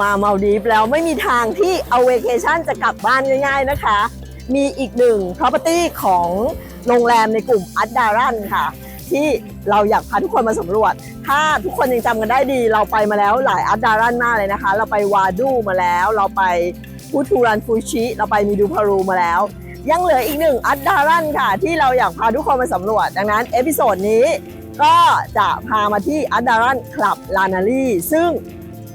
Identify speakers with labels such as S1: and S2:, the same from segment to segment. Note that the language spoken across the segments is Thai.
S1: มาเมาดีฟแล้วไม่มีทางที่เอาเวเคชั่นจะกลับบ้านง่าย ๆนะคะ มีอีกหนึ่ง property ของโรงแรมในกลุ่มอัดดารันค่ะ ที่เราอยากพาทุกคนมาสำรวจ ถ้าทุกคนยังจำกันได้ดี เราไปมาแล้วหลายอัดดารันมากเลยนะคะ เราไปวาดูมาแล้ว เราไปพูทูรันฟูชิ เราไปมิดูพารูมาแล้ว ยังเหลืออีกหนึ่งอัดดารันค่ะ ที่เราอยากพาทุกคนมาสำรวจ ดังนั้นเอพิโซดนี้ก็จะพามาที่อัดดารันคลับลานารีซึ่ง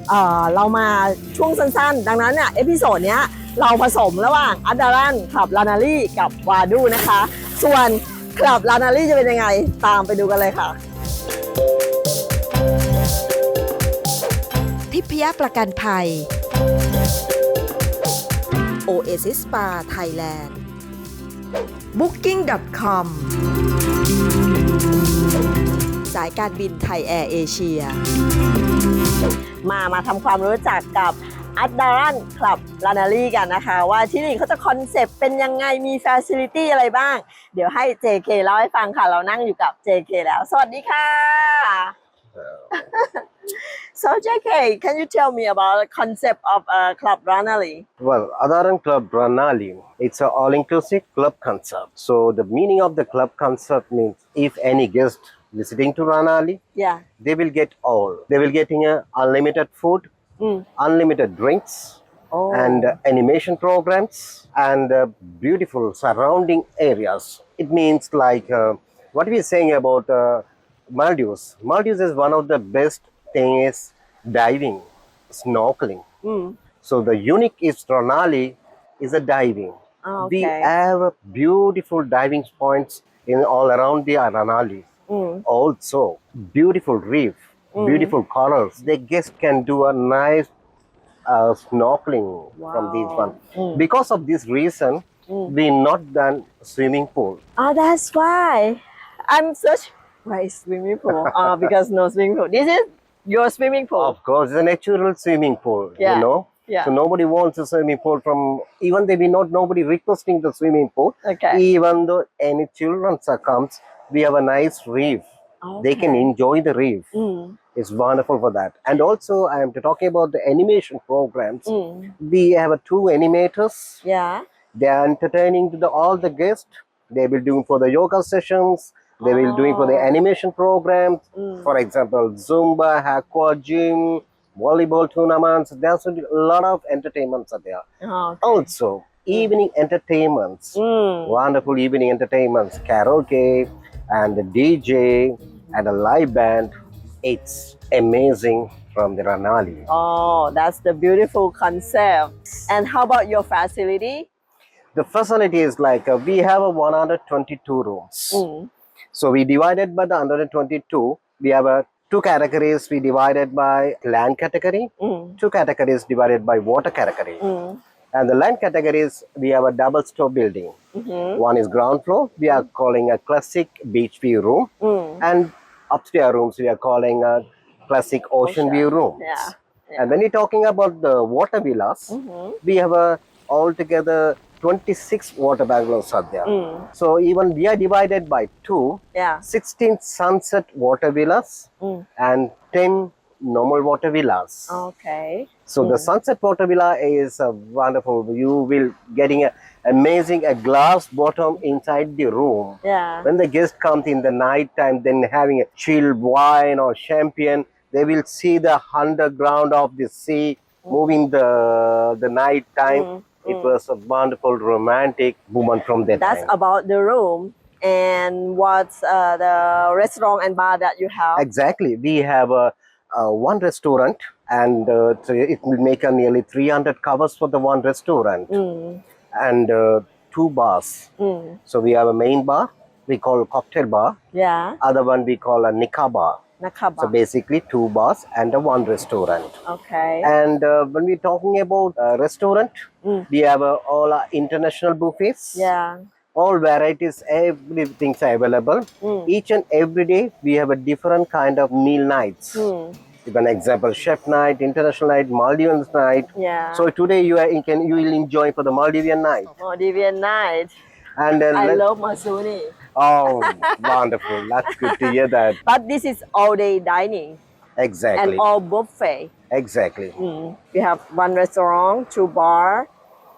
S1: เอ่อเรามาช่วงสั้นๆ ดังนั้นเนี่ยเอพิโซดเนี้ยเราผสมระหว่างอัดดารันคลับลานารีกับวาดูนะคะ ส่วนคลับลานารีจะเป็นยังไงตามไปดูกันเลยค่ะ
S2: ทิพยประกันภัย Oasis Spa Thailand Booking.com สายการบินไทยแอร์เอเชีย
S1: มามาทำความรู้จักกับอัดดารันคลับลานารีกันนะคะ ว่าที่นี่เขาจะคอนเซปต์เป็นยังไงมีฟ a ซิลิตี้อะไรบ้าง เดี๋ยวให้ JK เล่าให้ฟังค่ะ เรานั่งอยู่กับ JK แล้ว สวัสดีค่ะ so JK can you tell me about the concept of uh, Club Ranali
S3: Well, Adaran Club Ranali, it's an all-inclusive club concept. So the meaning of the club concept means if any guest visiting to Ranali,
S1: yeah
S3: they will get all. They will getting a unlimited food,
S1: Mm.
S3: unlimited drinks,
S1: oh
S3: and uh, animation programs and uh, beautiful surrounding areas. It means like uh, what we are saying about uh, Maldives. Maldives is one of the best thing is diving, snorkeling.
S1: Mm.
S3: So the unique is Ranali is a diving.
S1: Ah,
S3: We have beautiful diving points in all around the Ranali.
S1: Mm.
S3: Also, beautiful reef, beautiful colors. The guests can do a nice uh, snorkeling from
S1: this
S3: one.
S1: Mm.
S3: Because of this reason,
S1: Mm.
S3: we not done swimming pool.
S1: Ah, that's why I'm such why swimming pool? Ah, because no swimming pool. This is your swimming pool.
S3: Of course, it's a natural swimming pool.
S1: Yeah.
S3: You know.
S1: Yeah.
S3: So nobody wants a swimming pool from even they be not nobody requesting the swimming pool.
S1: Okay.
S3: Even though any children comes, we have a nice reef. They can enjoy the reef.
S1: Mm.
S3: It's wonderful for that. And also, I am talking about the animation programs.
S1: Mm.
S3: We have a two animators.
S1: Yeah.
S3: They are entertaining to the, all the guests. They will do for the yoga sessions. They will doing for the
S1: Oh.
S3: animation programs.
S1: Mm.
S3: For example, Zumba, aqua gym, volleyball tournaments. There's a lot of entertainments are there.
S1: Oh,
S3: Also, evening entertainments.
S1: Mm.
S3: Wonderful evening entertainments, karaoke, and the DJ, and a live band. It's amazing from the Ranali.
S1: Oh, that's the beautiful concept. And how about your facility?
S3: The facility is like uh, we have a 122 rooms.
S1: Mm.
S3: So we divided by the 122. We have a two categories. We divided by land category,
S1: Mm.
S3: two categories divided by water category.
S1: Mm.
S3: And the land categories, we have a double store building.
S1: Mhm.
S3: One is ground floor, we are calling a classic beach view room.
S1: Mm.
S3: And upstairs rooms, we are calling a classic ocean, view room.
S1: Yeah.
S3: And when you're talking about the water villas,
S1: Mhm.
S3: we have a altogether 26 water bungalows are there.
S1: Mm.
S3: So even we are divided by two,
S1: Yeah.
S3: 16 sunset water villas
S1: Mm.
S3: and 10 normal water villas.
S1: Okay.
S3: So the sunset water villa is a wonderful. You will getting a amazing a glass bottom inside the room.
S1: Yeah.
S3: When the guest comes in the night time, then having a chilled wine or champagne, they will see the underground of the sea moving the the night time.
S1: Mm,
S3: It was a wonderful romantic moment from that
S1: That's
S3: time.
S1: about the room. And what's uh, the restaurant and bar that you have?
S3: Exactly. We have a, uh one restaurant, and uh, it will make a nearly 300 covers for the one restaurant,
S1: Mm.
S3: and uh, two bars.
S1: Mm.
S3: So we have a main bar, we call cocktail bar.
S1: Yeah.
S3: Other one we call a nikah bar.
S1: Nakaba.
S3: So basically two bars and a one restaurant.
S1: okay.
S3: And uh, when we're talking about uh, restaurant,
S1: Mm.
S3: we have uh, all our international buffets.
S1: yeah.
S3: All varieties, everything's available.
S1: Mm.
S3: Each and every day we have a different kind of meal nights.
S1: Mm.
S3: Give an example: chef night, international night, Maldivian night.
S1: Yeah.
S3: So today you are, you can you will enjoy for the Maldivian night.
S1: Maldivian night.
S3: And then
S1: I love Masuni.
S3: oh, wonderful! That's good to hear that.
S1: But this is all day dining.
S3: Exactly.
S1: and all buffet.
S3: exactly.
S1: Mm. We have one restaurant, two bar,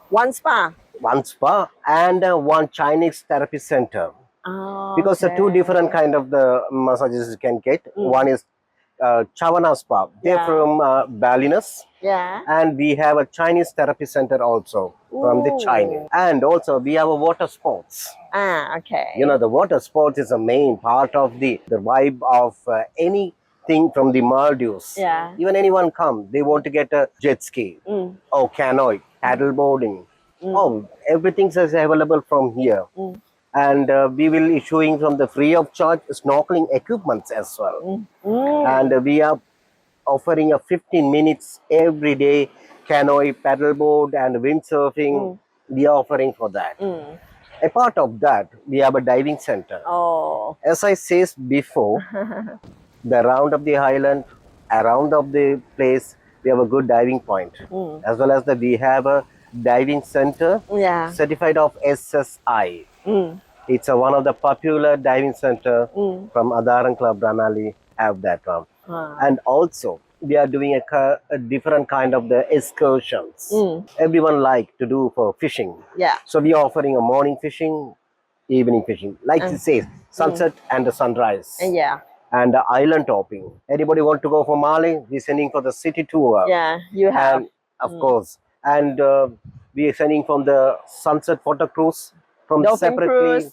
S1: one spa.
S3: One spa and uh, one Chinese therapy center.
S1: Oh,
S3: because the two different kind of the massages you can get.
S1: Mm.
S3: One is uh, Chavana Spa. They're
S1: Yeah.
S3: from uh, Balinese.
S1: Yeah.
S3: And we have a Chinese therapy center also from the
S1: Ooh.
S3: Chinese. And also we have a water sports.
S1: Ah, okay.
S3: You know, the water sports is a main part of the, the vibe of uh, anything from the Maldives.
S1: Yeah.
S3: Even anyone come, they want to get a jet ski
S1: Mm.
S3: or canoe, paddle boarding.
S1: Mm.
S3: Oh, everything is available from here.
S1: Mm.
S3: And uh, we will issuing from the free of charge snorkeling equipments as well.
S1: Mm.
S3: And uh, we are offering a 15 minutes every day canoe, paddleboard, and windsurfing. We are offering for that.
S1: Mm.
S3: A part of that, we have a diving center.
S1: Oh.
S3: As I said before, the round of the island, around of the place, we have a good diving point. As well as that we have a diving center
S1: Yeah.
S3: certified of SSI.
S1: Mm.
S3: It's a, one of the popular diving center
S1: Mm.
S3: from Adaran Club Ranali have that one.
S1: Ah.
S3: And also we are doing a, a different kind of the excursions.
S1: Mm.
S3: Everyone like to do for fishing.
S1: Yeah.
S3: So we are offering a morning fishing, evening fishing. Like
S1: Mm.
S3: it says, sunset and the sunrise.
S1: And yeah.
S3: And the island topping. Anybody want to go for Mali? We're sending for the city tour.
S1: Yeah. You have.
S3: And of
S1: Mm.
S3: course. And uh, we are sending from the sunset photo cruise from
S1: Dolphin
S3: separately
S1: cruise.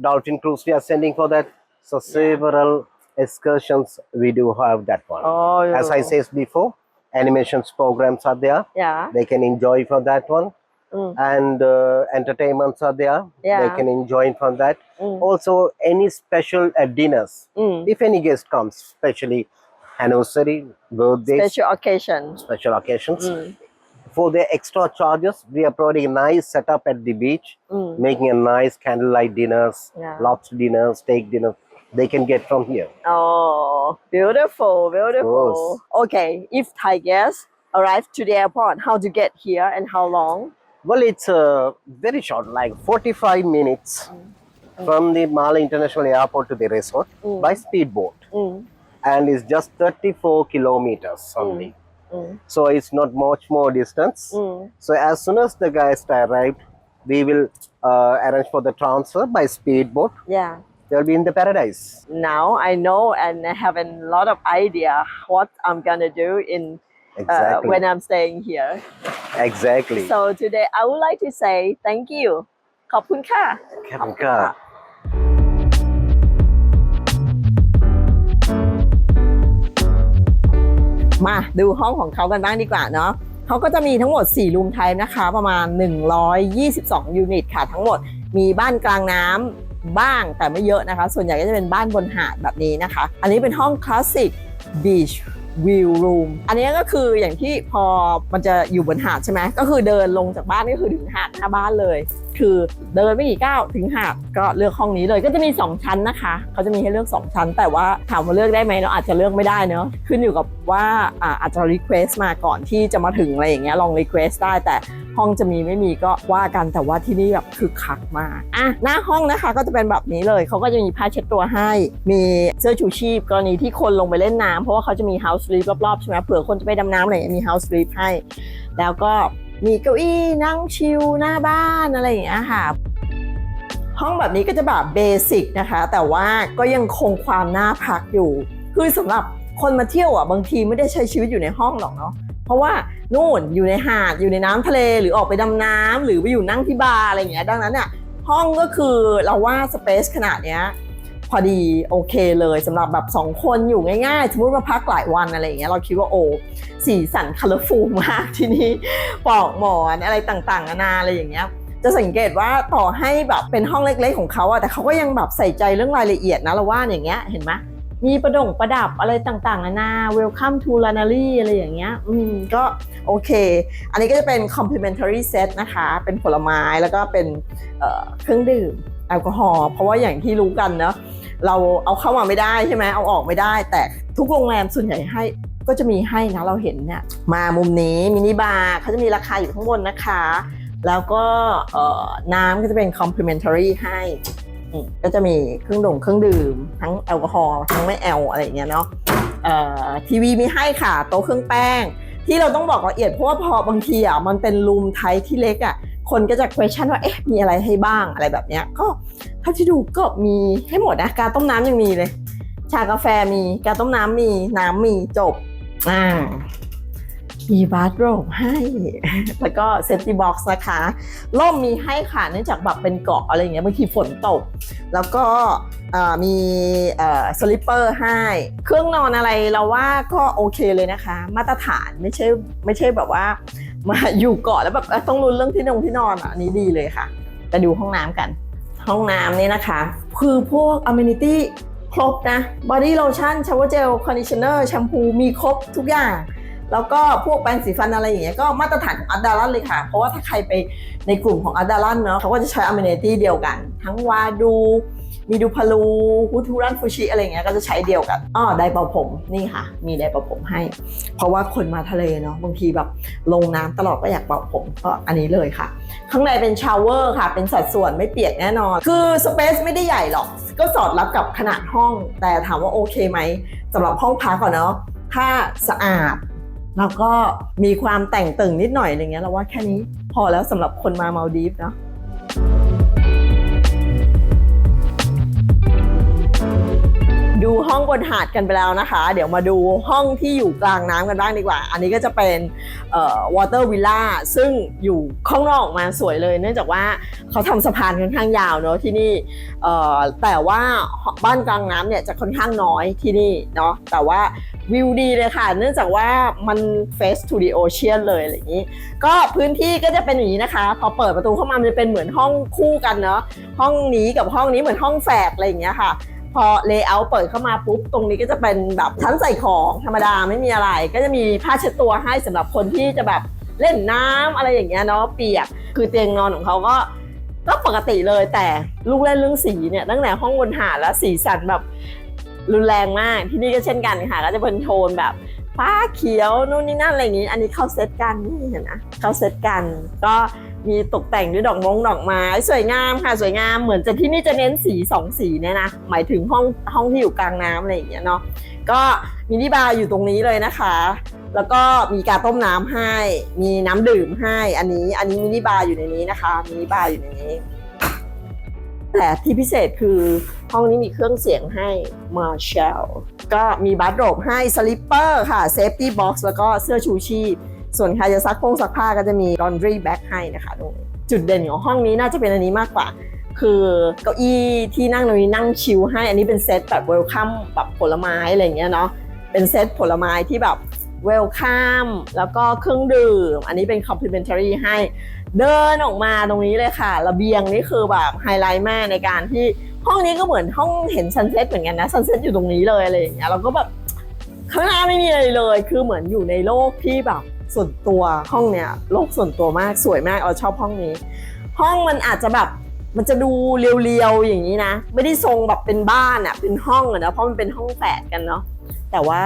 S3: dolphin cruise we are sending for that so several excursions we do have that one
S1: Oh.
S3: as i said before animations programs are there
S1: Yeah.
S3: they can enjoy for that one
S1: Mm.
S3: and uh, entertainments are there
S1: Yeah.
S3: they can enjoy from that
S1: Mm.
S3: also any special uh, dinners
S1: Mm.
S3: if any guest comes especially anniversary birthdays special, occasion,
S1: Special occasion.
S3: occasions
S1: Mm.
S3: For the extra charges we are providing a nice setup at the beach
S1: Mm.
S3: making a nice candlelight dinners,
S1: Yeah.
S3: lobster dinners, steak dinner. They can get from here.
S1: Oh, beautiful, beautiful. Okay, if Thai guests arrive to the airport, how to get here and how long?
S3: Well, it's uh, very short, like 45 minutes from the Mala International Airport to the resort
S1: Mm.
S3: by speedboat,
S1: Mm.
S3: and it's just 34 kilometers only.
S1: Mm.
S3: So it's not much more distance.
S1: Mm.
S3: So as soon as the guests arrived, we will uh, arrange for the transfer by speedboat.
S1: Yeah.
S3: They'll be in the paradise.
S1: Now I know and I have a lot of idea what I'm gonna do in uh,
S3: Exactly.
S1: when I'm staying here.
S3: exactly.
S1: So today I would like to say thank you. ขอบคุณค่ะ
S3: Kapka.
S1: มาดูห้องของเขากันบ้างดีกว่าเนาะเขาก็จะมีทั้งหมด 4 รูมไทป์นะคะ ประมาณ 122 ยูนิตค่ะ ทั้งหมดมีบ้านกลางน้ำบ้างแต่ไม่เยอะนะคะ ส่วนใหญ่ก็จะเป็นบ้านบนหาดแบบนี้นะคะ อันนี้เป็นห้องคลาสสิกบีชวิวรูมอันนี้ก็คืออย่างที่พอมันจะอยู่บนหาดใช่ไหมก็คือเดินลงจากบ้านก็คือถึงหาดหน้าบ้านเลย คือเดินไม่กี่ก้าวถึงหาดก็เลือกห้องนี้เลยก็จะมี 2 ชั้นนะคะเขาจะมีให้เลือก 2 ชั้น แต่ว่าถามว่าเลือกได้ไหมเราอาจจะเลือกไม่ได้เนอะขึ้นอยู่กับว่าอาจจะรีเควสมาก่อนที่จะมาถึงอะไรอย่างเงี้ยลองรีเควสได้แต่ห้องจะมีไม่มีก็ว่ากันแต่ว่าที่นี่แบบคึกคักมากอะหน้าห้องนะคะก็จะเป็นแบบนี้เลยเขาก็จะมีผ้าเช็ดตัวให้ มีเสื้อชูชีพกรณีที่คนลงไปเล่นน้ำเพราะว่าเขาจะมี house sleep รอบๆใช่ไหมเผื่อคนจะไปดำน้ำอะไรอย่างเงี้ยมี house sleep ให้ แล้วก็ มีเก้าอี้นั่งชิลหน้าบ้านอะไรอย่างเงี้ยค่ะ ห้องแบบนี้ก็จะแบบเบสิกนะคะ แต่ว่าก็ยังคงความน่าพักอยู่ คือสำหรับคนมาเที่ยวอะบางทีไม่ได้ใช้ชีวิตอยู่ในห้องหรอกเนาะเพราะว่านู่นอยู่ในหาดอยู่ในน้ำทะเลหรือออกไปดำน้ำหรือไปอยู่นั่งที่บาร์อะไรอย่างเงี้ยดังนั้นอะห้องก็คือเราว่าสเปซขนาดเนี้ย พอดีโอเคเลยสำหรับแบบสองคนอยู่ง่ายๆ สมมติมาพักหลายวันอะไรอย่างเงี้ยเราคิดว่าโอ้สีสันคัลเลอร์ฟูมากที่นี่ปลอกหมอนอะไรต่างๆนานาอะไรอย่างเงี้ยจะสังเกตว่าต่อให้แบบเป็นห้องเล็กๆของเขาอะแต่เขาก็ยังแบบใส่ใจเรื่องรายละเอียดนะเราว่าอย่างเงี้ยเห็นไหมมีประดงประดับอะไรต่างๆนานา welcome to Lanari อะไรอย่างเงี้ย อืม ก็โอเค อันนี้ก็จะเป็น complimentary set นะคะ เป็นผลไม้แล้วก็เป็นเเครื่องดื่ม ลกอฮอล์เพราะว่าอย่างที่รู้กันเนาะเราเอาเข้ามาไม่ได้ใช่ไหมเอาออกไม่ได้ แต่ทุกโรงแรมส่วนใหญ่ให้ก็จะมีให้นะเราเห็นเนี่ยมามุมนี้มินิบาร์เขาจะมีราคาอยู่ข้างบนนะคะ แล้วก็น้ำก็จะเป็น complimentary ให้ก็จะมีเครื่องดื่มเครื่องดื่ม ทั้งแอลกอฮอล์ทั้งไม่แอลอะไรอย่างเงี้ยเนาะทีวีมีให้ค่ะ โต๊ะเครื่องแป้ง ที่เราต้องบอกละเอียดเพราะว่าพอบางทีอะมันเป็นรูมไทยที่เล็กอะ คนก็จะ question ว่าเอ๊ะมีอะไรให้บ้างอะไรแบบเนี้ยก็เท่าที่ดูก็มีให้หมดนะกาต้มน้ำยังมีเลย ชากาแฟมีกาต้มน้ำมีน้ำมีจบอ่ามีบาร์โรให้ แล้วก็เซฟตี้บ็อกซ์นะคะ ร่มมีให้ค่ะเนื่องจากแบบเป็นเกาะอะไรอย่างเงี้ยบางทีฝนตก แล้วก็มีสลิปเปอร์ให้ เครื่องนอนอะไรเราว่าก็โอเคเลยนะคะ มาตรฐานไม่ใช่ไม่ใช่แบบว่า มาอยู่เกาะแล้วแบบต้องรุนเรื่องที่นงที่นอนอะนี้ดีเลยค่ะไปดูห้องน้ำกัน ห้องน้ำนี่นะคะ คือพวกอ m ม n i t y ครบนะ body lotion shower gel conditioner แชมพูมีครบทุกอย่าง แล้วก็พวกแปรงสีฟันอะไรอย่างเงี้ยก็มาตรฐานของอัดดารันเลยค่ะ เพราะว่าถ้าใครไปในกลุ่มของอัดดารันเนาะเขาก็จะใช้อ m ม n i t y เดียวกัน ทั้งวาดู มีดูพารูฮูทูรันฟูชิอะไรเงี้ยก็จะใช้เดียวกันอ้อไดเป่าผมนี่ค่ะ มีไดเป่าผมให้ เพราะว่าคนมาทะเลเนาะบางทีแบบลงน้ำตลอดก็อยากเป่าผมก็อันนี้เลยค่ะ ข้างในเป็นชาวเวอร์ค่ะ เป็นสัดส่วนไม่เปียกแน่นอน คือสเปซไม่ได้ใหญ่หรอก ก็สอดรับกับขนาดห้อง แต่ถามว่าโอเคไหมสำหรับห้องพักก่อนเนาะถ้าสะอาดแล้วก็มีความแต่งตึงนิดหน่อยอะไรเงี้ยเราว่าแค่นี้พอแล้วสำหรับคนมามาดีฟเนาะ ดูห้องบนหาดกันไปแล้วนะคะ เดี๋ยวมาดูห้องที่อยู่กลางน้ำกันบ้างดีกว่า อันนี้ก็จะเป็นเอ่อ water villa ซึ่งอยู่ข้างนอกออกมาสวยเลย เนื่องจากว่าเขาทำสะพานค่อนข้างยาวเนอะที่นี่แต่ว่าบ้านกลางน้ำเนี่ยจะค่อนข้างน้อยที่นี่เนาะแต่ว่าวิวดีเลยค่ะ เนื่องจากว่ามัน face to the ocean เลยอะไรอย่างนี้ ก็พื้นที่ก็จะเป็นอย่างนี้นะคะ พอเปิดประตูเข้ามามันจะเป็นเหมือนห้องคู่กันเนาะห้องนี้กับห้องนี้เหมือนห้องแฝดอะไรอย่างเงี้ยค่ะ พอเลเยอร์เปิดเข้ามาปุ๊บ ตรงนี้ก็จะเป็นแบบชั้นใส่ของธรรมดาไม่มีอะไร ก็จะมีผ้าเช็ดตัวให้สำหรับคนที่จะแบบเล่นน้ำอะไรอย่างเงี้ยเนาะเปียกคือเตียงนอนของเขาก็ก็ปกติเลยแต่ลูกเล่นเรื่องสีเนี่ยตั้งแต่ห้องบนหาแล้วสีสันแบบรุนแรงมากที่นี่ก็เช่นกันค่ะก็จะเป็นโทนแบบฟ้าเขียวนู่นนี่นั่นอะไรอย่างงี้ อันนี้เข้าเซตกันนี่เห็นนะเข้าเซตกันก็ มีตกแต่งด้วยดอกมงดอกไม้สวยงามค่ะสวยงามเหมือนจะที่นี่จะเน้นสีสองสีเนี่ยนะหมายถึงห้องห้องที่อยู่กลางน้ำอะไรอย่างเงี้ยเนาะก็มินิบาร์อยู่ตรงนี้เลยนะคะ แล้วก็มีการต้มน้ำให้ มีน้ำดื่มให้อันนี้อันนี้มินิบาร์อยู่ในนี้นะคะมินิบาร์อยู่ในนี้ แต่ที่พิเศษคือห้องนี้มีเครื่องเสียงให้ Marshall ก็มีบัตโรบให้สลิปเปอร์ค่ะ Safety Box แล้วก็เสื้อชูชีพ ส่วนใครจะซักพงซักผ้าก็จะมี laundry bag ให้นะคะตรงนี้จุดเด่นของห้องนี้น่าจะเป็นอันนี้มากกว่า คือเก้าอี้ที่นั่งตรงนี้นั่งชิลให้ อันนี้เป็นเซตแบบเวลคัมแบบผลไม้อะไรเงี้ยเนาะ เป็นเซตผลไม้ที่แบบเวลคัมแล้วก็เครื่องดื่ม อันนี้เป็น complimentary ให้ เดินออกมาตรงนี้เลยค่ะ ระเบียงนี่คือแบบไฮไลท์มากในการที่ห้องนี้ก็เหมือนห้องเห็นซันเซ็ตเหมือนกันนะซันเซ็ตอยู่ตรงนี้เลยอะไรอย่างเงี้ยเราก็แบบข้างหน้าไม่มีอะไรเลย คือเหมือนอยู่ในโลกที่แบบ ส่วนตัวห้องเนี้ยโลกส่วนตัวมากสวยมากเราชอบห้องนี้ ห้องมันอาจจะแบบมันจะดูเรียวๆอย่างนี้นะ ไม่ได้ทรงแบบเป็นบ้านอะเป็นห้องอะนะเพราะมันเป็นห้องแฝดกันเนาะแต่ว่า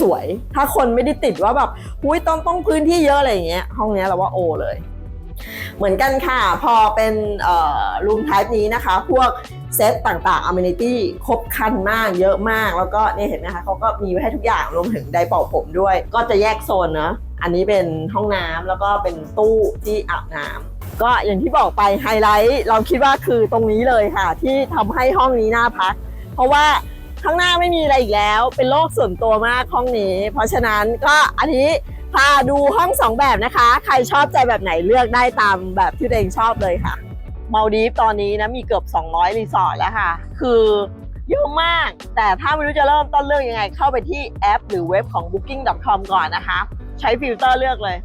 S1: สวยถ้าคนไม่ได้ติดว่าแบบหุ้ยต้องต้องพื้นที่เยอะอะไรอย่างเงี้ยห้องเนี้ยเราว่าโอเลย เหมือนกันค่ะ พอเป็นรูม type นี้นะคะ พวกเซตต่างๆ amenity ครบคันมากเยอะมาก แล้วก็เนี่ยเห็นไหมคะเขาก็มีไว้ให้ทุกอย่างรวมถึงไดร์เป่าผมด้วย ก็จะแยกโซนเนอะอันนี้เป็นห้องน้ำแล้วก็เป็นตู้ที่อาบน้ำก็อย่างที่บอกไปไฮไลท์เราคิดว่าคือตรงนี้เลยค่ะ ที่ทำให้ห้องนี้น่าพัก เพราะว่าข้างหน้าไม่มีอะไรอีกแล้ว เป็นโลกส่วนตัวมากห้องนี้ เพราะฉะนั้นก็อันนี้ พาดูห้องสองแบบนะคะ ใครชอบใจแบบไหนเลือกได้ตามแบบที่ตัวเองชอบเลยค่ะมาดีฟตอนนี้นะมีเกือบ 200 รีสอร์ทแล้วค่ะ คือเยอะมาก แต่ถ้าไม่รู้จะเริ่มต้นเลือกยังไง เข้าไปที่แอป หรือเว็บของ booking.com ก่อนนะคะ ใช้ฟิลเตอร์เลือกเลย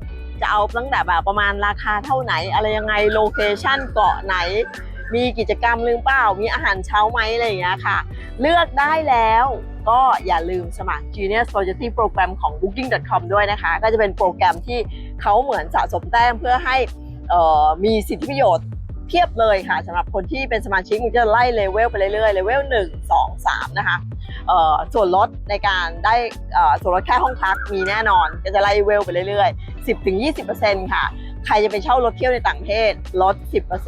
S1: จะเอาตั้งแต่แบบประมาณราคาเท่าไหน อะไรยังไงโลเคชั่นเกาะไหน มีกิจกรรมหรือเปล่า มีอาหารเช้าไหมอะไรอย่างเงี้ยค่ะ เลือกได้แล้ว ก็อย่าลืมสมัคร Genius Loyalty Program ของ Booking.com ด้วยนะคะ ก็จะเป็นโปรแกรมที่เขาเหมือนสะสมแต้มเพื่อให้มีสิทธิประโยชน์เพียบเลยค่ะสำหรับคนที่เป็นสมาชิกมันจะไล่เลเวลไปเรื่อยๆเลเวล1 2 3 นะคะส่วนลดในการได้ส่วนลดแค่ห้องพักมีแน่นอนก็จะไล่เลเวลไปเรื่อยๆ 10-20%ค่ะ ใครจะไปเช่ารถเที่ยวในต่างประเทศลด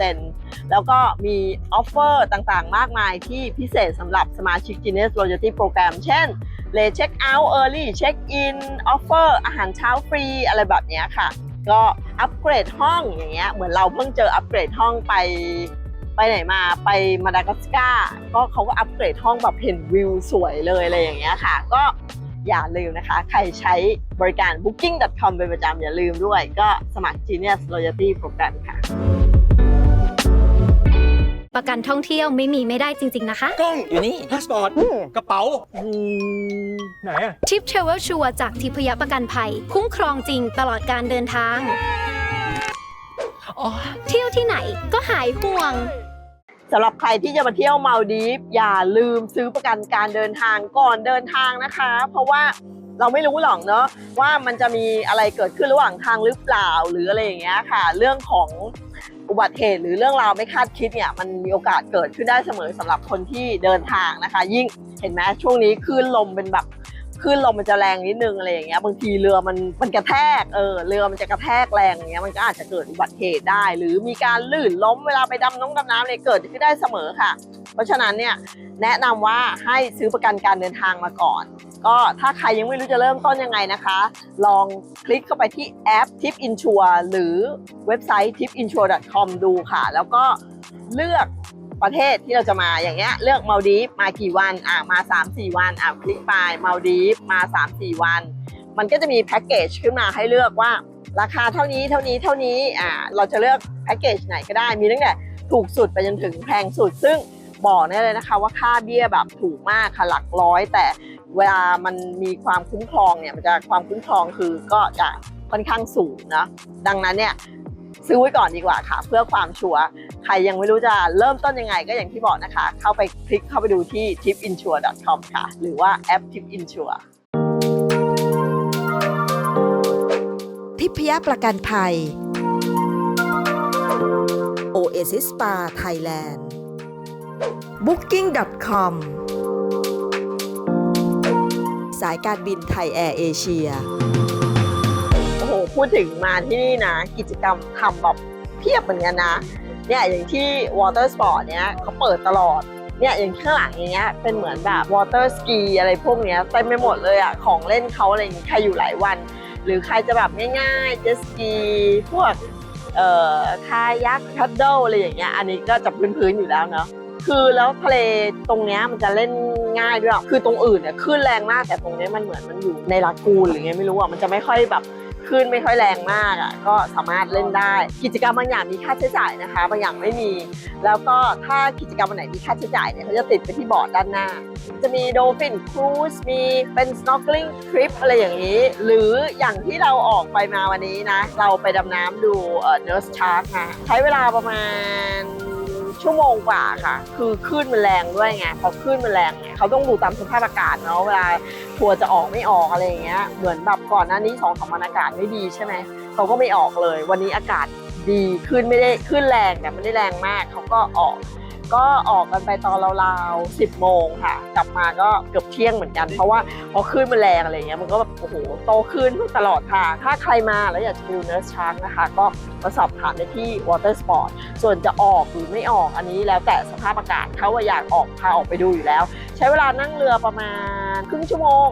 S1: 10%แล้วก็มีออฟเฟอร์ต่างๆ มากมายที่พิเศษสำหรับสมาชิก Genius Loyalty Program เช่นเลเช็คเอาท์เออร์ลี่เช็คอินออฟเฟอร์อาหารเช้าฟรีอะไรแบบนี้ค่ะ ก็อัปเกรดห้องอย่างเงี้ยเหมือนเราเพิ่งเจออัปเกรดห้องไปไปไหนมาไปมาดากัสการ์ก็เขาก็อัปเกรดห้องแบบเห็นวิวสวยเลยอะไรอย่างเงี้ยค่ะ ก็ อย่าลืมนะคะ ใครใช้บริการ booking.com เป็นประจำอย่าลืมด้วย ก็สมัคร Genius Loyalty Program ค่ะ
S4: ประกันท่องเที่ยวไม่มีไม่ได้จริง ๆ นะคะ
S5: กล้องอยู่นี่พาสปอร์ตกระเป๋าอืมไหนอะ
S4: ทิปเทรเวลชัวจากทิพยประกันภัย คุ้มครองจริงตลอดการเดินทาง
S5: อ๋อ
S4: เที่ยวที่ไหนก็หายห่วง
S1: สำหรับใครที่จะมาเที่ยวมาดีฟอย่าลืมซื้อประกันการเดินทางก่อนเดินทางนะคะ เพราะว่าเราไม่รู้หรอกเนาะว่ามันจะมีอะไรเกิดขึ้นระหว่างทางหรือเปล่าหรืออะไรอย่างเงี้ยค่ะ เรื่องของอุบัติเหตุหรือเรื่องราวไม่คาดคิดเนี่ยมันมีโอกาสเกิดขึ้นได้เสมอสำหรับคนที่เดินทางนะคะ ยิ่งเห็นไหมช่วงนี้คลื่นลมเป็นแบบ คลื่นลมมันจะแรงนิดนึงอะไรอย่างเงี้ยบางทีเรือมันมันกระแทกเออเรือมันจะกระแทกแรงอย่างเงี้ยมันก็อาจจะเกิดอุบัติเหตุได้ หรือมีการลื่นล้มเวลาไปดำน้องดำน้ำเลยเกิดขึ้นได้เสมอค่ะ เพราะฉะนั้นเนี่ยแนะนำว่าให้ซื้อประกันการเดินทางมาก่อน ก็ถ้าใครยังไม่รู้จะเริ่มต้นยังไงนะคะ ลองคลิกเข้าไปที่แอป Tip Insure หรือเว็บไซต์ tipinsure.com ดูค่ะ แล้วก็เลือก ประเทศที่เราจะมาอย่างเงี้ยเลือกมาลดีฟมากี่วันอะมา 3-4 วันอะคลิกไปมาลดีฟมา 3-4 วัน มันก็จะมีแพ็กเกจขึ้นมาให้เลือกว่าราคาเท่านี้เท่านี้เท่านี้อ่าเราจะเลือกแพ็กเกจไหนก็ได้มีตั้งแต่ถูกสุดไปจนถึงแพงสุด ซึ่งบอกได้เลยนะคะว่าค่าเบี้ยแบบถูกมากค่ะหลักร้อย แต่เวลามันมีความคุ้มครองเนี่ยมันจะความคุ้มครองคือก็จะค่อนข้างสูงนะดังนั้นเนี่ย ซื้อไว้ก่อนดีกว่าค่ะ เพื่อความชัวร์ใครยังไม่รู้จะเริ่มต้นยังไงก็อย่างที่บอกนะคะ เข้าไปคลิกเข้าไปดูที่ tipinsure.com ค่ะ หรือว่าแอป Tip Insure
S2: ทิพยประกันภัย Oasis Spa Thailand Booking.com สายการบินไทยแอร์เอเชีย
S1: พูดถึงมาที่นี่นะ กิจกรรมทำแบบเพียบเหมือนกันนะ เนี่ยอย่างที่ Water Sport เนี้ยเขาเปิดตลอด เนี่ยอย่างข้างหลังอย่างเงี้ยเป็นเหมือนแบบ Water Ski อะไรพวกเนี้ยเต็มไปหมดเลยอะของเล่นเขาอะไรอย่างงี้ใครอยู่หลายวัน หรือใครจะแบบง่ายๆ jet ski พวกเอ่อคายักพัดเดิลอะไรอย่างเงี้ยอันนี้ก็จะพื้นๆอยู่แล้วเนาะคือแล้วทะเลตรงเนี้ยมันจะเล่นง่ายด้วย คือตรงอื่นเนี่ยคลื่นแรงมากแต่ตรงเนี้ยมันเหมือนมันอยู่ในลากูนหรือไงไม่รู้อะ มันจะไม่ค่อยแบบ คลื่นไม่ค่อยแรงมากอะก็สามารถเล่นได้ กิจกรรมบางอย่างมีค่าใช้จ่ายนะคะบางอย่างไม่มี แล้วก็ถ้ากิจกรรมอันไหนมีค่าใช้จ่ายเนี่ยเขาจะติดไปที่บอร์ดด้านหน้า จะมีโดฟินครูซมีเป็น snorkeling trip อะไรอย่างนี้ หรืออย่างที่เราออกไปมาวันนี้นะ เราไปดำน้ำดูเอ่อ nurse shark นะใช้เวลาประมาณ ชั่วโมงกว่าค่ะ คือคลื่นมันแรงด้วยไงพอคลื่นมันแรงเนี่ยเขาต้องดูตามสภาพอากาศเนาะเวลาทัวร์จะออกไม่ออกอะไรอย่างเงี้ยเหมือนแบบก่อนหน้านี้สองสามวันอากาศไม่ดีใช่ไหมเขาก็ไม่ออกเลย วันนี้อากาศดีขึ้นไม่ได้ขึ้นแรงแต่ไม่ได้แรงมากเขาก็ออก ก็ออกกันไปตอนราวๆ10 โมงค่ะ กลับมาก็เกือบเที่ยงเหมือนกัน เพราะว่าพอขึ้นมันแรงอะไรเงี้ยมันก็แบบโอ้โหโตขึ้นตลอดทางถ้าใครมาแล้วอยากจะดูเนิร์สชาร์กนะคะ ก็มาสอบถามได้ที่ Water Sport ส่วนจะออกหรือไม่ออกอันนี้แล้วแต่สภาพอากาศเขาว่าอยากออกพาออกไปดูอยู่แล้ว ใช้เวลานั่งเรือประมาณครึ่งชั่วโมง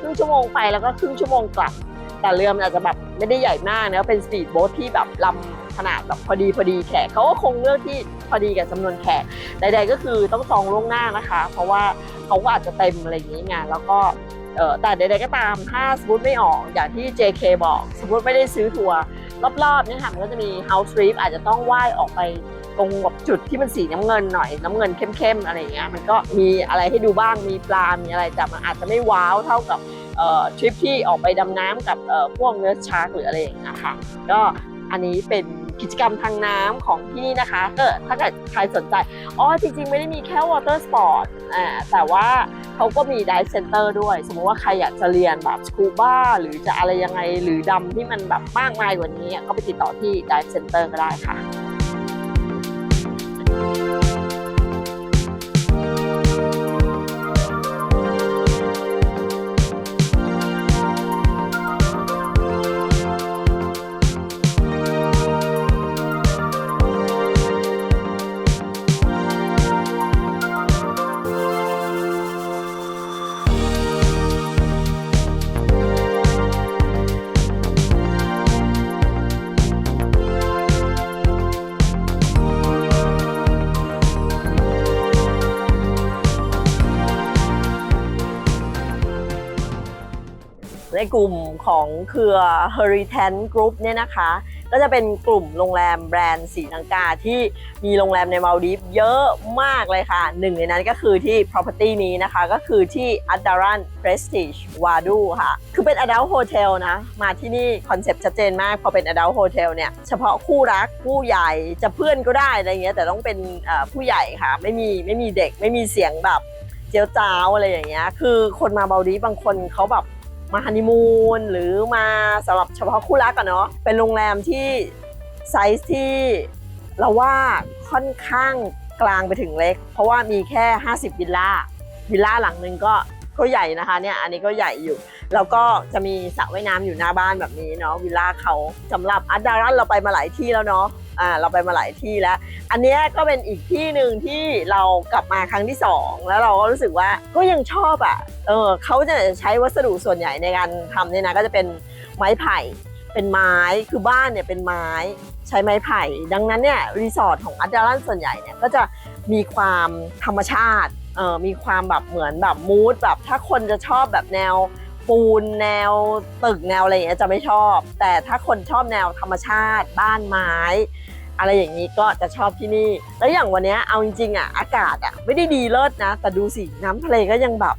S1: ครึ่งชั่วโมงไปแล้วก็ครึ่งชั่วโมงกลับ แต่เรือมันอาจจะแบบไม่ได้ใหญ่มากนะเป็นสปีดโบ๊ทที่แบบลำ ขนาดแบบพอดีพอดีแขกเขาก็คงเลือกที่พอดีกับจำนวนแขกใดๆก็คือต้องจองล่วงหน้านะคะ เพราะว่าเขาก็อาจจะเต็มอะไรอย่างนี้ไงแล้วก็แต่ใดๆก็ตามถ้าสมมติไม่ออกอย่างที่ JK บอก สมมติไม่ได้ซื้อทัวร์รอบๆเนี่ยค่ะมันก็จะมี House Reef อาจจะต้องว่ายออกไปตรงแบบจุดที่มันสีน้ำเงินหน่อยน้ำเงินเข้มๆอะไรอย่างเงี้ยมันก็มีอะไรให้ดูบ้างมีปลา มีอะไรแต่มันอาจจะไม่ว้าวเท่ากับทริปที่ออกไปดำน้ำกับพวกเนื้อชาร์กหรืออะไรอย่างเงี้ยค่ะก็อันนี้เป็น กิจกรรมทางน้ำของที่นี่นะคะเออถ้าเกิดใครสนใจอ๋อจริง ๆ ไม่ได้มีแค่วอเตอร์สปอร์ตอ่าแต่ว่าเขาก็มีดายเซนเตอร์ด้วย สมมติว่าใครอยากจะเรียนแบบสกูบ้าหรือจะอะไรยังไงหรือดำที่มันแบบมากมายกว่านี้ก็ไปติดต่อที่ดายเซนเตอร์ก็ได้ค่ะ กลุ่มของเครือ h u r r i t a n Group เนี่ยนะคะ ก็จะเป็นกลุ่มโรงแรมแบรนด์สีลังกาที่มีโรงแรมในมาลดีฟเยอะมากเลยค่ะ หนึ่งในนั้นก็คือที่ property นี้นะคะ ก็คือที่ Adaran Prestige Wadu ค่ะ คือเป็น adult hotel นะ มาที่นี่คอนเซปต์ชัดเจนมาก พอเป็น adult hotel เนี่ย เฉพาะคู่รักผู้ใหญ่จะเพื่อนก็ได้อะไรเงี้ยแต่ต้องเป็นผู้ใหญ่ค่ะ ไม่มีไม่มีเด็กไม่มีเสียงแบบเจียวจ้าวอะไรอย่างเงี้ย คือคนมาเบาดีฟบางคนเขาแบบ มาฮันนีมูนหรือมาสำหรับเฉพาะคู่รักอะเนาะเป็นโรงแรมที่ไซส์ที่เราว่าค่อนข้างกลางไปถึงเล็ก เพราะว่ามีแค่ 50 วิลล่าวิลล่าหลังหนึ่งก็ก็ใหญ่นะคะเนี่ยอันนี้ก็ใหญ่อยู่ แล้วก็จะมีสระว่ายน้ำอยู่หน้าบ้านแบบนี้เนาะวิลล่าเขาสำหรับอัดดารันเราไปมาหลายที่แล้วเนาะ อ่าเราไปมาหลายที่แล้ว อันนี้ก็เป็นอีกที่หนึ่งที่เรากลับมาครั้งที่สองแล้วเราก็รู้สึกว่าก็ยังชอบอะเออเขาจะใช้วัสดุส่วนใหญ่ในการทำเนี่ยนะก็จะเป็นไม้ไผ่เป็นไม้คือบ้านเนี่ยเป็นไม้ใช้ไม้ไผ่ ดังนั้นเนี่ยรีสอร์ทของอัดดารันส่วนใหญ่เนี่ยก็จะมีความธรรมชาติเออมีความแบบเหมือนแบบมูดแบบถ้าคนจะชอบแบบแนว ปูนแนวตึกแนวอะไรอย่างเงี้ยจะไม่ชอบ แต่ถ้าคนชอบแนวธรรมชาติ บ้านไม้ อะไรอย่างนี้ก็จะชอบที่นี่ แล้วอย่างวันนี้เอาจริงๆอะอากาศอะไม่ได้ดีเลิศนะ แต่ดูสิน้ำทะเลก็ยังแบบ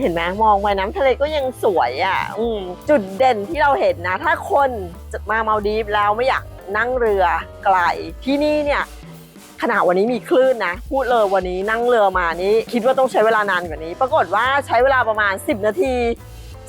S1: เห็นไหมมองไปน้ำทะเลก็ยังสวยอะอืจุดเด่นที่เราเห็นนะ ถ้าคนจะมามาดีฟแล้วไม่อยากนั่งเรือไกลที่นี่เนี่ยขณะวันนี้มีคลื่นนะ พูดเลยวันนี้นั่งเรือมานี่คิดว่าต้องใช้เวลานานกว่านี้ ปรากฏว่าใช้เวลาประมาณ 10 นาที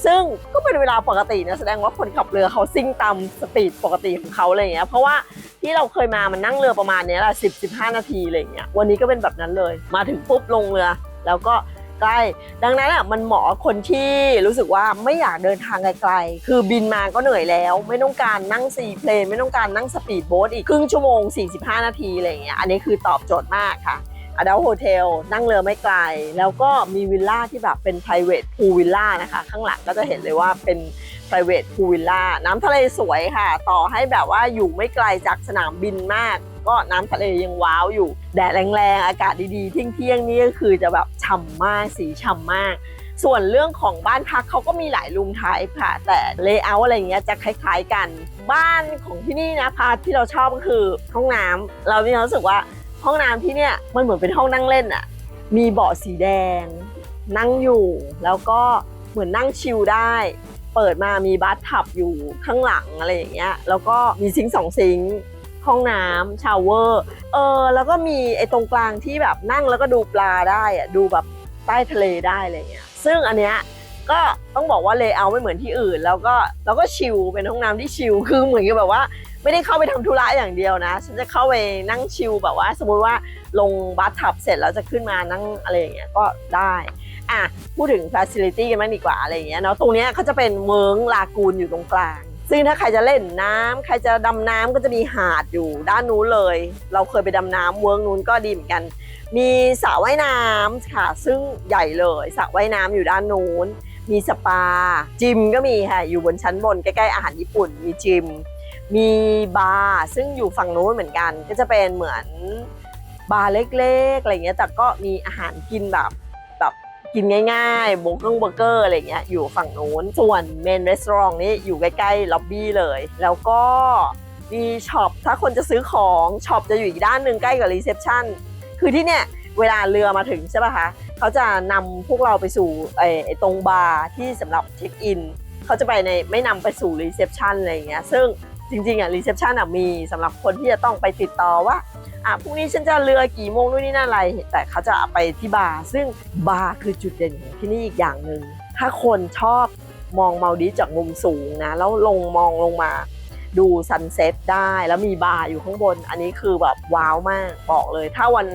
S1: ซึ่งก็เป็นเวลาปกตินะแสดงว่าคนขับเรือเขาซิ่งตามสปีดปกติของเขาอะไรอย่างเงี้ยเพราะว่าที่เราเคยมามันนั่งเรือประมาณนี้แหละสิบสิบห้านาทีอะไรเงี้ยวันนี้ก็เป็นแบบนั้นเลย มาถึงปุ๊บลงเรือ แล้วก็ใกล้ดังนั้นอะมันเหมาะคนที่รู้สึกว่าไม่อยากเดินทางไกลๆ คือบินมาก็เหนื่อยแล้ว ไม่ต้องการนั่งซีเพลนไม่ต้องการนั่งสปีดโบ๊ทอีกครึ่งชั่วโมง 45 นาทีอะไรเงี้ยอันนี้คือตอบโจทย์มากค่ะ อดัลโฮเทลนั่งเรือไม่ไกล แล้วก็มีวิลล่าที่แบบเป็น private pool villa นะคะ ข้างหลังก็จะเห็นเลยว่าเป็น private pool villa น้ำทะเลสวยค่ะ ต่อให้แบบว่าอยู่ไม่ไกลจากสนามบินมาก ก็น้ำทะเลยังว้าวอยู่ แดดแรงๆ อากาศดีๆ เที่ยงๆ นี่ก็คือจะแบบฉ่ำมากสีฉ่ำมากส่วนเรื่องของบ้านพักเขาก็มีหลายรูมไทป์ค่ะ แต่เลเยอร์อะไรเงี้ยจะคล้าย ๆ กัน บ้านของที่นี่นะพาร์ทที่เราชอบก็คือห้องน้ำเรามีความรู้สึกว่า ห้องน้ำที่เนี่ยมันเหมือนเป็นห้องนั่งเล่นอะมีเบาะสีแดง นั่งอยู่ แล้วก็เหมือนนั่งชิลได้ เปิดมามีบัตทับอยู่ข้างหลังอะไรอย่างเงี้ย แล้วก็มีซิงสองซิงห้องน้ำชาวเวอร์ เออ แล้วก็มีไอ้ตรงกลางที่แบบนั่งแล้วก็ดูปลาได้อะดูแบบใต้ทะเลได้อะไรเงี้ย ซึ่งอันเนี้ยก็ต้องบอกว่าเลเยอร์ไม่เหมือนที่อื่น แล้วก็แล้วก็ชิลเป็นห้องน้ำที่ชิลคือเหมือนกับแบบว่า ไม่ได้เข้าไปทำธุระอย่างเดียวนะ ฉันจะเข้าไปนั่งชิลแบบว่า สมมุติว่าลงบัสทับเสร็จแล้วจะขึ้นมานั่งอะไรอย่างเงี้ยก็ได้อะพูดถึง Facility กันบ้างดีกว่าอะไรอย่างเงี้ยเนาะตรงเนี้ยเขาจะเป็นเวิร์งลากูนอยู่ตรงกลาง ซึ่งถ้าใครจะเล่นน้ำใครจะดำน้ำก็จะมีหาดอยู่ด้านนู้นเลย เราเคยไปดำน้ำเวิร์งนู้นก็ดีเหมือนกัน มีสระว่ายน้ำค่ะ ซึ่งใหญ่เลยสระว่ายน้ำอยู่ด้านนู้นมีสปา จิมก็มีค่ะอยู่บนชั้นบนใกล้ๆอาหารญี่ปุ่นมีจิม มีบาร์ซึ่งอยู่ฝั่งนู้นเหมือนกัน ก็จะเป็นเหมือนบาร์เล็กๆอะไรเงี้ยแต่ก็มีอาหารกินแบบแบบกินง่ายๆบกเกอร์เบอร์เกอร์อะไรเงี้ยอยู่ฝั่งนู้นส่วนเมนรีสอร์ทนี่อยู่ใกล้ๆล็อบบี้เลย แล้วก็มีช็อปถ้าคนจะซื้อของช็อปจะอยู่อีกด้านหนึ่งใกล้กับรีเซพชันคือที่เนี่ยเวลาเรือมาถึงใช่ป่ะคะเขาจะนำพวกเราไปสู่ไอ้ตรงบาร์ที่สำหรับเช็คอินเขาจะไปในไม่นำไปสู่รีเซพชันอะไรอย่างเงี้ยซึ่ง จริงๆอะรีเซพชันอะมีสำหรับคนที่จะต้องไปติดต่อว่าอะพรุ่งนี้ฉันจะเรือกี่โมงนู่นนี่นั่นอะไร แต่เขาจะไปที่บาร์ซึ่งบาร์คือจุดเด่นของที่นี่อีกอย่างหนึ่งถ้าคนชอบมองเมาดีจากมุมสูงนะ แล้วลงมองลงมาดูซันเซ็ตได้แล้วมีบาร์อยู่ข้างบน อันนี้คือแบบว้าวมากบอกเลย ถ้าวัน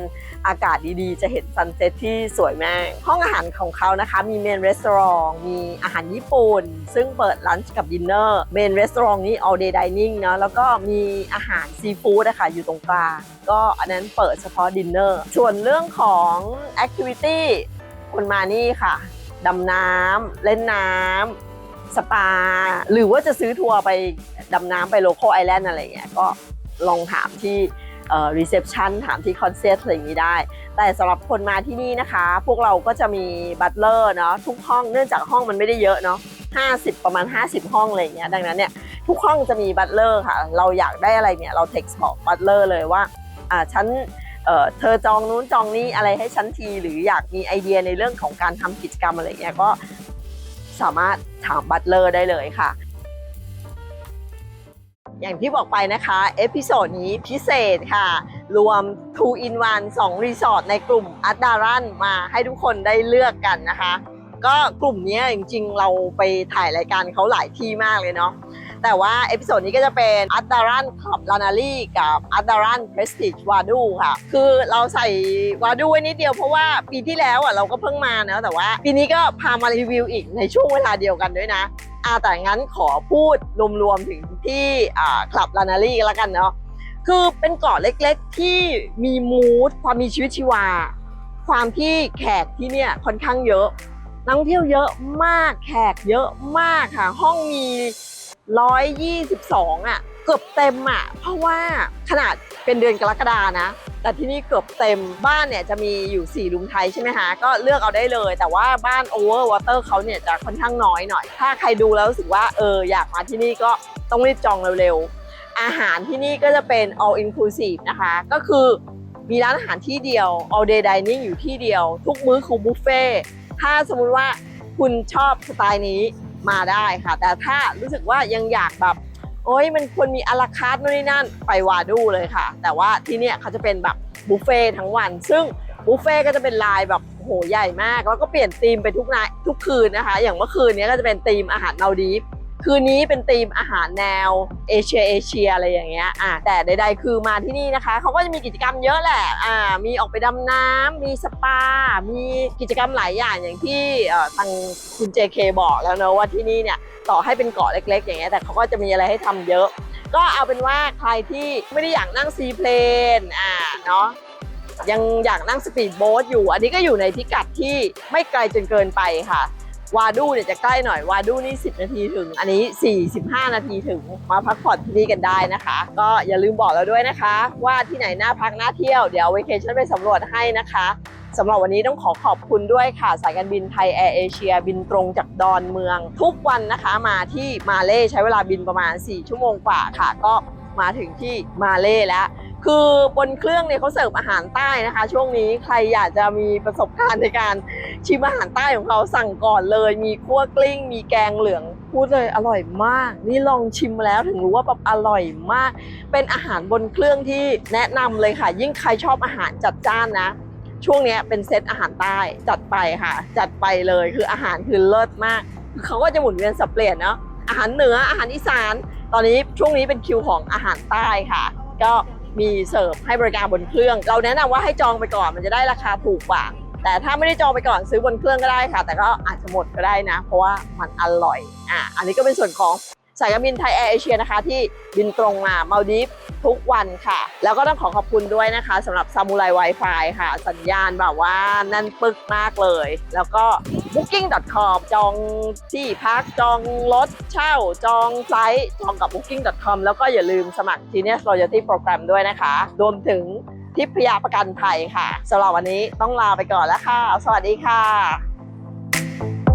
S1: อากาศดีๆ จะเห็นซันเซ็ตที่สวยมาก ห้องอาหารของเขานะคะ มีเมนรีสอร์ทมีอาหารญี่ปุ่น ซึ่งเปิดลันช์กับดินเนอร์เมนรีสอร์ทนี่ all day dining เนาะแล้วก็มีอาหารซีฟู้ดนะคะอยู่ตรงกลางก็อันนั้นเปิดเฉพาะดินเนอร์ส่วนเรื่องของแอคทิวิตี้คนมานี่ค่ะดำน้ำเล่นน้ำสปา หรือว่าจะซื้อทัวร์ไปดำน้ำไปโลคอลไอแลนด์อะไรเงี้ยก็ลองถามที่ รีเซพชันถามที่คอนเซ็ปต์อะไรอย่างนี้ได้ แต่สำหรับคนมาที่นี่นะคะ พวกเราก็จะมีบัตเลอร์เนาะทุกห้องเนื่องจากห้องมันไม่ได้เยอะเนาะ50 ประมาณ 50 ห้องอะไรอย่างเงี้ยดังนั้นเนี่ยทุกห้องจะมีบัตเลอร์ค่ะ เราอยากได้อะไรเนี่ยเราเท็กซ์บอกบัตเลอร์เลยว่าอ่าฉันเออเธอจองนู้นจองนี้อะไรให้ฉันที หรืออยากมีไอเดียในเรื่องของการทำกิจกรรมอะไรเงี้ยก็สามารถถามบัตเลอร์ได้เลยค่ะ อย่างที่บอกไปนะคะ เอพิโซดนี้พิเศษค่ะ รวม 2 in 1 2 รีสอร์ทในกลุ่มอัดดารันมาให้ทุกคนได้เลือกกันนะคะ ก็กลุ่มนี้จริงๆ เราไปถ่ายรายการเขาหลายที่มากเลยเนาะแต่ว่าเอพิโซดนี้ก็จะเป็นอัดดารันคลับลานารีกับอัดดารันเพรสติจวาดูค่ะ คือเราใส่วาดูไว้นิดเดียวเพราะว่าปีที่แล้วอะเราก็เพิ่งมานะแต่ว่าปีนี้ก็พามารีวิวอีกในช่วงเวลาเดียวกันด้วยนะ อาแต่งั้นขอพูดรวมๆถึงที่คลับลานารีแล้วกันเนาะคือเป็นเกาะเล็กๆที่มีมูดความมีชีวิตชีวา ความที่แขกที่เนี่ยค่อนข้างเยอะนักท่องเที่ยวเยอะมากแขกเยอะมากค่ะ ห้องมี 122อะ เกือบเต็มอะ เพราะว่าขนาดเป็นเดือนกรกฎานะ แต่ที่นี่เกือบเต็มบ้านเนี่ยจะมีอยู่ 4 ลุมไทยใช่ไหมคะก็เลือกเอาได้เลย แต่ว่าบ้าน Over Water เตอร์เขาเนี่ยจะค่อนข้างน้อยหน่อย ถ้าใครดูแล้วรู้สึกว่าเอออยากมาที่นี่ก็ต้องรีบจองเร็วๆ อาหารที่นี่ก็จะเป็น all inclusive นะคะ ก็คือมีร้านอาหารที่เดียว all day dining อยู่ที่เดียว ทุกมื้อคือบุฟเฟ่ถ้าสมมุติว่าคุณชอบสไตล์นี้มาได้ค่ะ แต่ถ้ารู้สึกว่ายังอยากแบบ โอ้ยมันควรมีอลาคาร์ทนู่นนี่นั่นไปวาดูเลยค่ะ แต่ว่าที่เนี่ยเขาจะเป็นแบบบุฟเฟ่ทั้งวัน ซึ่งบุฟเฟ่ก็จะเป็นลายแบบโหใหญ่มาก แล้วก็เปลี่ยนธีมไปทุกนาทุกคืนนะคะ อย่างเมื่อคืนนี้ก็จะเป็นธีมอาหารเมาดีฟ คืนนี้เป็นธีมอาหารแนวเอเชียเอเชียอะไรอย่างเงี้ยอะแต่ใดๆคือมาที่นี่นะคะเขาก็จะมีกิจกรรมเยอะแหละอ่ามีออกไปดำน้ำมีสปา มีกิจกรรมหลายอย่างอย่างที่เอ่อทางคุณ JK บอกแล้วเนอะว่าที่นี่เนี่ยต่อให้เป็นเกาะเล็ก ๆ อย่างเงี้ยแต่เขาก็จะมีอะไรให้ทำเยอะ ก็เอาเป็นว่าใครที่ไม่ได้อยากนั่งซีเพลนอ่าเนาะยังอยากนั่งสปีดโบ๊ทอยู่ อันนี้ก็อยู่ในพิกัดที่ไม่ไกลจนเกินไปค่ะ วาดูเนี่ยจะใกล้หน่อย วาดูนี่ 10 นาทีถึง อันนี้ 45 นาทีถึง มาพักผ่อนที่นี่กันได้นะคะ ก็อย่าลืมบอกเราด้วยนะคะ ว่าที่ไหนน่าพักน่าเที่ยว เดี๋ยวเวเคชั่นไปสำรวจให้นะคะสำหรับวันนี้ต้องขอขอบคุณด้วยค่ะ สายการบินไทยแอร์เอเชียบินตรงจากดอนเมือง ทุกวันนะคะมาที่มาเล่ใช้เวลาบินประมาณ 4 ชั่วโมงกว่าค่ะ ก็มาถึงที่มาเล่แล้ว คือบนเครื่องเนี่ยเขาเสิร์ฟอาหารใต้นะคะ ช่วงนี้ใครอยากจะมีประสบการณ์ในการชิมอาหารใต้ของเขาสั่งก่อนเลย มีคั่วกลิ้ง มีแกงเหลืองพูดเลยอร่อยมาก นี่ลองชิมแล้วถึงรู้ว่าแบบอร่อยมาก เป็นอาหารบนเครื่องที่แนะนำเลยค่ะ ยิ่งใครชอบอาหารจัดจ้านนะ ช่วงนี้เป็นเซตอาหารใต้จัดไปค่ะ จัดไปเลยคืออาหารคือเลิศมากเขาก็จะหมุนเวียนสับเปลี่ยนเนาะอาหารเหนืออาหารอีสาน ตอนนี้ช่วงนี้เป็นคิวของอาหารใต้ค่ะ ก็ มีเสิร์ฟให้บริการบนเครื่อง เราแนะนำว่าให้จองไปก่อนมันจะได้ราคาถูกกว่า แต่ถ้าไม่ได้จองไปก่อนซื้อบนเครื่องก็ได้ค่ะ แต่ก็อาจจะหมดก็ได้นะ เพราะว่ามันอร่อยอะอันนี้ก็เป็นส่วนของ สายการบินไทยแอร์เอเชียนะคะ ที่บินตรงมามาดีฟทุกวันค่ะ แล้วก็ต้องขอขอบคุณด้วยนะคะสำหรับซามูไร Wi-Fi ค่ะ สัญญาณแบบว่าแนั่นปึกมากเลย แล้วก็ booking.com จองที่พักจองรถเช่า จองไฟล์จองกับ booking.com แล้วก็อย่าลืมสมัคร Genius Loyalty Program ด้วยนะคะ รวมถึงทิพยาประกันภัยค่ะสำหรับวันนี้ต้องลาไปก่อนแล้วค่ะ สวัสดีค่ะ